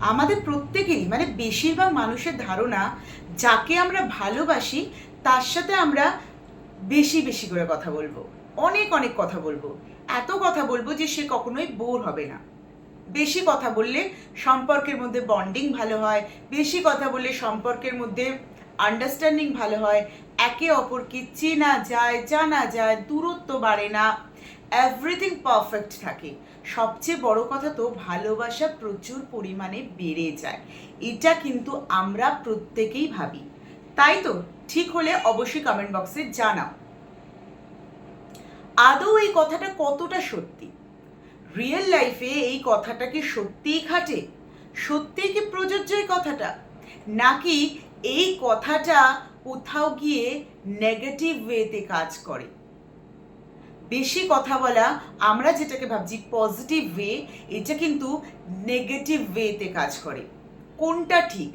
আমাদের প্রত্যেকেরই মানে বেশিরভাগ মানুষের ধারণা যাকে আমরা ভালোবাসি, তার সাথে আমরা বেশি বেশি করে কথা বলব। অনেক অনেক কথা বলব। এত কথা বলব যে সে কখনোই বোর হবে না। বেশি কথা বললে সম্পর্কের মধ্যে বন্ডিং ভালো হয়, বেশি কথা বললে সম্পর্কের মধ্যে আন্ডারস্ট্যান্ডিং ভালো হয়। একে অপরকে চেনা যায়, জানা যায়, দূরত্ব বাড়ে না। এভরিথিং পারফেক্ট থাকে। সবচেয়ে বড় কথা তো ভালোবাসা প্রচুর পরিমাণে বেড়ে যায়। এটা কিন্তু আমরা প্রত্যেকেই ভাবি। তাই তো? ঠিক হলে অবশ্যই কমেন্ট বক্সে জানাও। আদৌ এই কথাটা কতটা সত্যি? রিয়েল লাইফে এই কথাটা কি সত্যিই খাটে সত্যিই কি প্রযোজ্য এই কথাটা? নাকি এই কথাটা কোথাও গিয়ে নেগেটিভ ওয়েতে কাজ করে? বেশি কথা বলা, আমরা যেটাকে ভাবছি পজিটিভ ওয়ে এটা কিন্তু নেগেটিভ ওয়েতে কাজ করে। কোনটা ঠিক?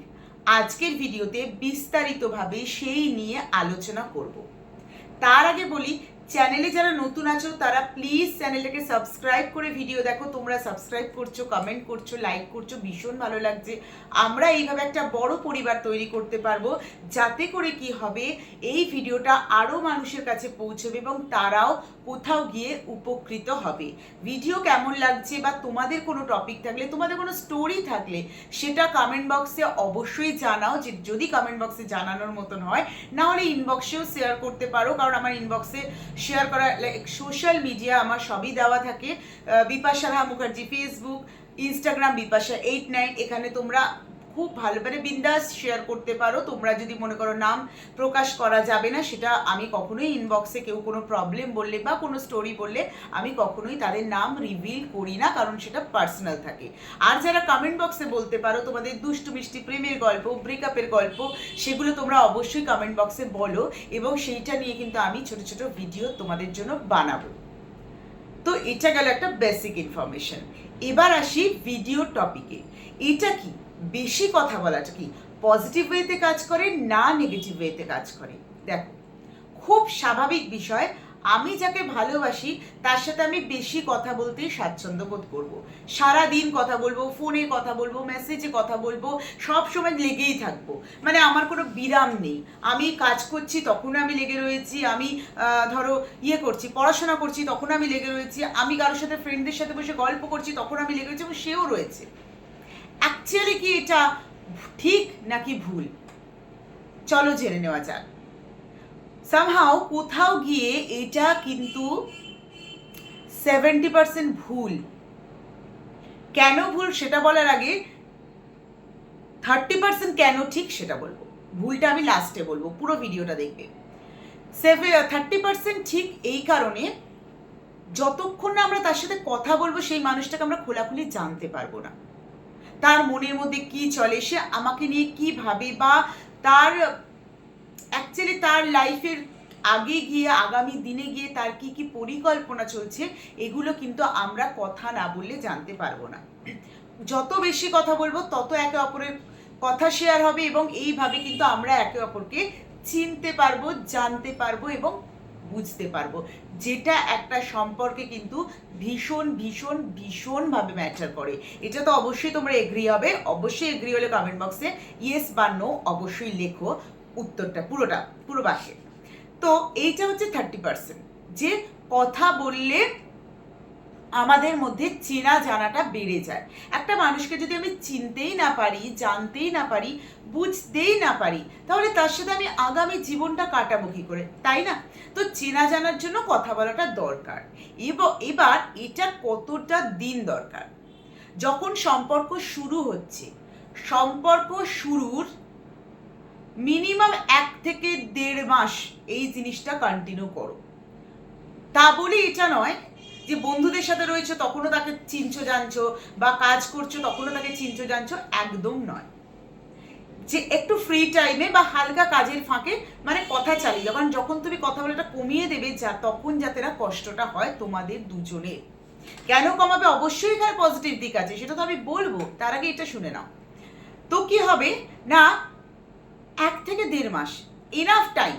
আজকের ভিডিওতে বিস্তারিতভাবে সেই নিয়ে আলোচনা করব। তার আগে বলি চ্যানেলে যারা নতুন আছো, তারা প্লিজ চ্যানেলটাকে সাবস্ক্রাইব করে ভিডিও দেখো। তোমরা সাবস্ক্রাইব করছ কমেন্ট করছ লাইক করছ, ভীষণ ভালো লাগছে। আমরা এইভাবে একটা বড় পরিবার তৈরি করতে পারব, যাতে করে কি হবে, এই ভিডিওটা আরও মানুষের কাছে পৌঁছবে এবং তারাও কোথাও গিয়ে উপকৃত হবে। ভিডিও কেমন লাগছে বা তোমাদের কোনো টপিক থাকলে, তোমাদের কোনো স্টোরি থাকলে, সেটা কমেন্ট বক্সে অবশ্যই জানাও। যে যদি কমেন্ট বক্সে জানানোর মতন হয়, না হলে ইনবক্সেও শেয়ার করতে পারো, কারণ আমার ইনবক্সে শেয়ার করা লাইক সোশ্যাল মিডিয়া আমার সবই দেওয়া থাকে। Bipasha Mukherjee Facebook Instagram Bipasha eight nine এখানে তোমরা খুব ভালো। মানে বিন্দাস শেয়ার করতে পারো। তোমরা যদি মনে করো নাম প্রকাশ করা যাবে না, সেটা আমি কখনোই ইনবক্সে কেউ কোনো প্রবলেম বললে বা কোনো স্টোরি বললে আমি কখনোই তাদের নাম রিভিল করি না, কারণ সেটা পার্সোনাল থাকে। আর যারা কমেন্ট বক্সে বলতে পারো, তোমাদের দুষ্টু, মিষ্টি, প্রেমের গল্প ব্রেকআপের গল্প, সেগুলো তোমরা অবশ্যই কমেন্ট বক্সে বলো এবং সেইটা নিয়ে কিন্তু আমি ছোট ছোট ভিডিও তোমাদের জন্য বানাবো। তো এটা গেল একটা বেসিক ইনফরমেশন এবার আসি ভিডিও টপিকে এটা কি? বেশি কথা বলাটা কি? পজিটিভ ওয়েতে কাজ করে, না নেগেটিভ ওয়েতে কাজ করে? দেখো, খুব স্বাভাবিক বিষয়, আমি যাকে ভালোবাসি, তার সাথে আমি বেশি কথা বলতেই স্বাচ্ছন্দ্য বোধ করব। সারা দিন কথা বলব ফোনে কথা বলব মেসেজে কথা বলব, সব সময় লেগেই থাকব। মানে আমার কোনো বিরাম নেই। আমি কাজ করছি, তখন আমি লেগে রয়েছি, আমি ধরো ইয়ে করছি, পড়াশোনা করছি, তখন আমি লেগে রয়েছি, আমি কারোর সাথে ফ্রেন্ডদের সাথে বসে গল্প করছি, তখন আমি লেগে রয়েছি এবং সেও রয়েছে। অ্যাকচুয়ালি কি এটা ঠিক নাকি ভুল? চলো জেনে নেওয়া যাক। সামহাও কোথাও গিয়ে এটা কিন্তু সেভেন্টি পার্সেন্ট ভুল। কেন ভুল সেটা বলার আগে থার্টি পার্সেন্ট কেন ঠিক সেটা বলব। ভুলটা আমি লাস্টে বলব, পুরো ভিডিওটা দেখবে। সেভে থার্টি পার্সেন্ট ঠিক এই কারণে যতক্ষণ না আমরা তার সাথে কথা বলব, সেই মানুষটাকে আমরা খোলাখুলি জানতে পারব না। তার মনের মধ্যে কি চলে, সে আমাকে নিয়ে কি ভাবে বা তার অ্যাকচুয়ালি তার লাইফের আগে গিয়ে, আগামী দিনে গিয়ে তার কি কি পরিকল্পনা চলছে, এগুলো কিন্তু আমরা কথা না বললে জানতে পারব না। যত বেশি কথা বলব, তত একে অপরের কথা শেয়ার হবে এবং এইভাবে কিন্তু আমরা একে অপরকে চিনতে পারব, জানতে পারব এবং বুঝতে পারব। যেটা একটা সম্পর্কে কিন্তু ভীষণ ভীষণ, ভীষণভাবে ম্যাটার করে। এটা তো অবশ্যই তোমরা এগ্রি হবে। অবশ্যই এগ্রি হলে কমেন্ট বক্সে ইয়েস বা নো অবশ্যই লেখো উত্তরটা, পুরোটা, পুরো বাক্যে। তো এইটা হচ্ছে থার্টি পার্সেন্ট যে কথা বললে আমাদের মধ্যে চেনা জানাটা বেড়ে যায়। একটা মানুষকে যদি আমি চিনতেই না পারি, জানতেই না পারি, বুঝতেই না পারি, তাহলে তার সাথে আমি আগামী জীবনটা কাটাবো কি করে? তাই না? তো চেনা জানার জন্য কথা বলাটা দরকার। এবং, এবার এটা কতটা দিন দরকার? যখন সম্পর্ক শুরু হচ্ছে, সম্পর্ক শুরুর মিনিমাম এক থেকে দেড় মাস এই জিনিসটা কন্টিনিউ করো। তা বলে এটা নয় যে বন্ধুদের সাথে রয়েছে, তখনও তাকে চিনছো, জানছো, বা কাজ করছ, তখনও তাকে চিনছো, জানছো, একদম নয়। যে একটু ফ্রি টাইমে বা হালকা কাজের ফাঁকে মানে কথা চালিয়ে, যখন যখন তুমি কথা বলাটা কমিয়ে দেবে, যা, তখন যাতে না কষ্টটা হয় তোমাদের দুজনের কেন কমাবে? অবশ্যই এখানে পজিটিভ দিক আছে, সেটা তো আমি বলব। তার আগে এটা শুনে নাও। তো কি হবে? না, এক থেকে দেড় মাস এনাফ টাইম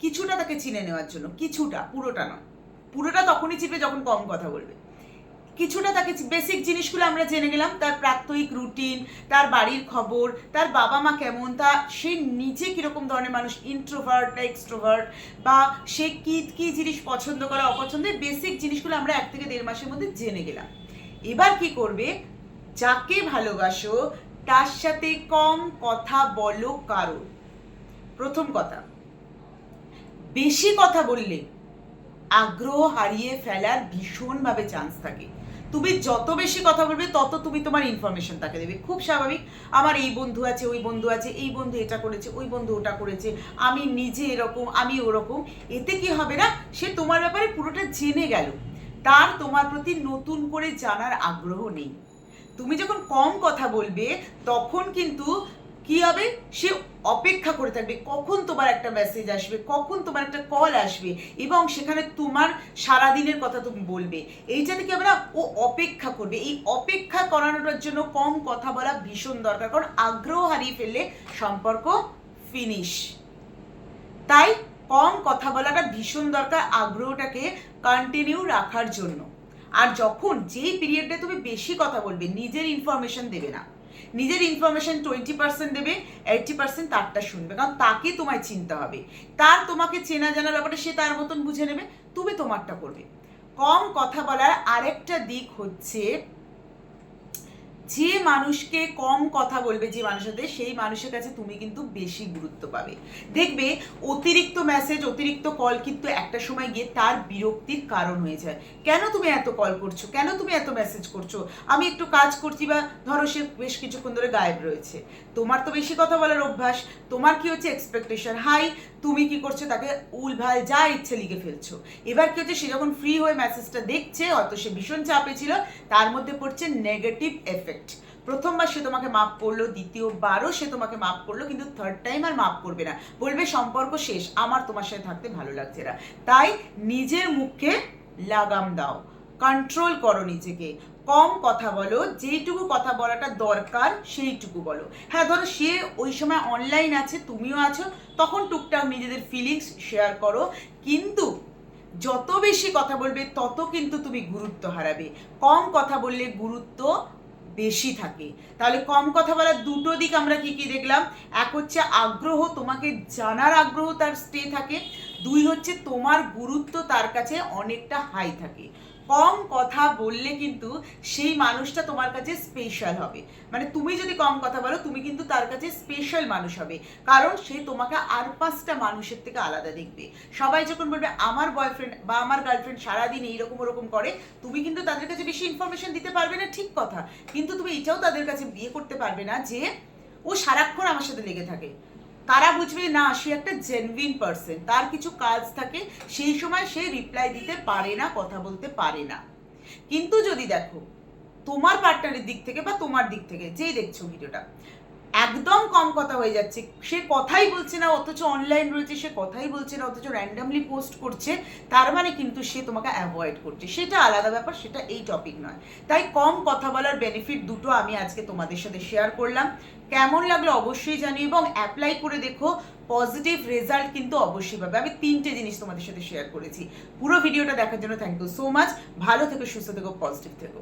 কিছুটা তাকে চিনে নেওয়ার জন্য, কিছুটা, পুরোটা নয়। পুরোটা তখনই চিনবে যখন কম কথা বলবে। কিছুটা তাকে বেসিক জিনিসগুলো আমরা জেনে গেলাম তার প্রাত্যহিক রুটিন তার বাড়ির খবর, তার বাবা মা কেমন, তা সে নিজে কীরকম ধরনের মানুষ ইন্ট্রোভার্ট না এক্সট্রোভার্ট বা সে কি কি জিনিস পছন্দ করে, অপছন্দের বেসিক জিনিসগুলো আমরা এক থেকে দেড় মাসের মধ্যে জেনে গেলাম। এবার কি করবে? যাকে ভালোবাসো, তার সাথে কম কথা বলো কারণ প্রথম কথা, বেশি কথা বললে আগ্রহ হারিয়ে ফেলার ভীষণভাবে চান্স থাকে। তুমি যত বেশি কথা বলবে, তত তুমি তোমার ইনফরমেশন তাকে দেবে। খুব স্বাভাবিক, আমার এই বন্ধু আছে, ওই বন্ধু আছে, এই বন্ধু এটা করেছে, ওই বন্ধু ওটা করেছে, আমি নিজে এরকম, আমি ওরকম। এতে কি হবে না, সে তোমার ব্যাপারে পুরোটা জেনে গেল। তার তোমার প্রতি নতুন করে জানার আগ্রহ নেই। তুমি যখন কম কথা বলবে, তখন কিন্তু কি হবে? সে অপেক্ষা করে থাকবে, কখন তোমার একটা মেসেজ আসবে, কখন তোমার একটা কল আসবে এবং সেখানে তোমার সারা দিনের কথা তুমি বলবে। এইটা থেকে আমরা ও অপেক্ষা করবে। এই অপেক্ষা করানোর জন্য কম কথা বলা ভীষণ দরকার, কারণ আগ্রহ হারিয়ে ফেললে সম্পর্ক ফিনিশ তাই কম কথা বলাটা ভীষণ দরকার আগ্রহটাকে কন্টিনিউ রাখার জন্য। আর যখন যেই পিরিয়ডে তুমি বেশি কথা বলবে, নিজের ইনফরমেশন দেবে না। নিজের ইনফরমেশন টোয়েন্টি পার্সেন্ট দেবে এইটি পার্সেন্ট তারটা শুনবে, কারণ তাকে তোমায় চিনতে হবে। তার তোমাকে চেনা জানার ব্যাপারে সে তার মতন বুঝে নেবে, তুমি তোমারটা করবে। কম কথা বলার আরেকটা দিক হচ্ছে যে মানুষকে কম কথা বলবে যে মানুষের সাথে সেই মানুষের কাছে তুমি কিন্তু বেশি গুরুত্ব পাবে। দেখবে, অতিরিক্ত মেসেজ অতিরিক্ত কল কিন্তু একটা সময় গিয়ে তার বিরক্তির কারণ হয়ে যায়। কেন তুমি এত কল করছ? কেন তুমি এত মেসেজ করছ? আমি একটু কাজ করছি বা ধরো সে বেশ কিছুক্ষণ ধরে গায়েব রয়েছে। তোমার তো বেশি কথা বলার অভ্যাস। তোমার কি হচ্ছে এক্সপেকটেশন হাই তুমি কি করছ? তাকে উলভাল যা ইচ্ছে লিখে ফেলছো। এবার কি হচ্ছে, সে যখন ফ্রি হয়ে মেসেজটা দেখছে, হয়তো সে ভীষণ চাপে ছিল, তার মধ্যে পড়ছে নেগেটিভ এফেক্ট প্রথমবার সে তোমাকে মাফ করল দ্বিতীয়বারও সে তোমাকে মাফ করল, কিন্তু থার্ড টাইম আর মাফ করবে না। বলবে, সম্পর্ক শেষ, আমার তোমার সাথে থাকতে ভালো লাগছে না। তাই নিজের মুখে লাগাম দাও। কন্ট্রোল করো নিজেকে। কম কথা বলো, যেইটুকু কথা বলাটা দরকার, সেইটুকু বলো। হ্যাঁ ধরো সে ওই সময় অনলাইন আছে, তুমিও আছো, তখন টুকটাক নিজেদের ফিলিংস শেয়ার করো। কিন্তু যত বেশি কথা বলবে, তত কিন্তু তুমি গুরুত্ব হারাবে। কম কথা বললে গুরুত্ব বেশি থাকে। তাহলে কম কথা বলার দুটো দিক আমরা কি কি দেখলাম? এক হচ্ছে আগ্রহ, তোমাকে জানার আগ্রহ তার স্টে থাকে। দুই হচ্ছে তোমার গুরুত্ব তার কাছে অনেকটা হাই থাকে। কম কথা বললে কিন্তু সেই মানুষটা তোমার কাছে স্পেশাল হবে। মানে তুমি যদি কম কথা বলো, তুমি কিন্তু তার কাছে স্পেশাল মানুষ হবে। কারণ সে তোমাকে আর পাঁচটা মানুষের থেকে আলাদা দেখবে। সবাই যখন বলবে, আমার বয়ফ্রেন্ড বা আমার গার্লফ্রেন্ড সারাদিন এইরকম ওরকম করে, তুমি কিন্তু তাদের কাছে বেশি ইনফরমেশন দিতে পারবে না, ঠিক কথা। কিন্তু তুমি এটাও তাদের কাছে বিয়ে করতে পারবে না যে, ও সারাক্ষণ আমার সাথে লেগে থাকে। তারা বুঝবে, না, সে একটা জেনুইন পার্সন তার কিছু কাজ থাকে, সেই সময় সে রিপ্লাই দিতে পারে না, কথা বলতে পারে না। কিন্তু যদি দেখো, তোমার পার্টনারের দিক থেকে বা তোমার দিক থেকে, যেই দেখছ ভিডিওটা একদম কম কথা হয়ে যাচ্ছে। সে কথাই বলছে না, অথচ অনলাইন রয়েছে, সে কথাই বলছে না, অথচ র্যান্ডামলি পোস্ট করছে। তার মানে কিন্তু সে তোমাকে অ্যাভয়েড করছে। সেটা আলাদা ব্যাপার, সেটা এই টপিক নয়। তাই কম কথা বলার বেনিফিট দুটো আমি আজকে তোমাদের সাথে শেয়ার করলাম। কেমন লাগল অবশ্যই জানি এবং অ্যাপ্লাই করে দেখো পজিটিভ রেজাল্ট কিন্তু অবশ্যই পাবে। আমি তিনটে জিনিস তোমাদের সাথে শেয়ার করেছি। পুরো ভিডিওটা দেখার জন্য থ্যাংক ইউ সো মাচ ভালো থেকো, সুস্থ থেকো পজিটিভ থেকো।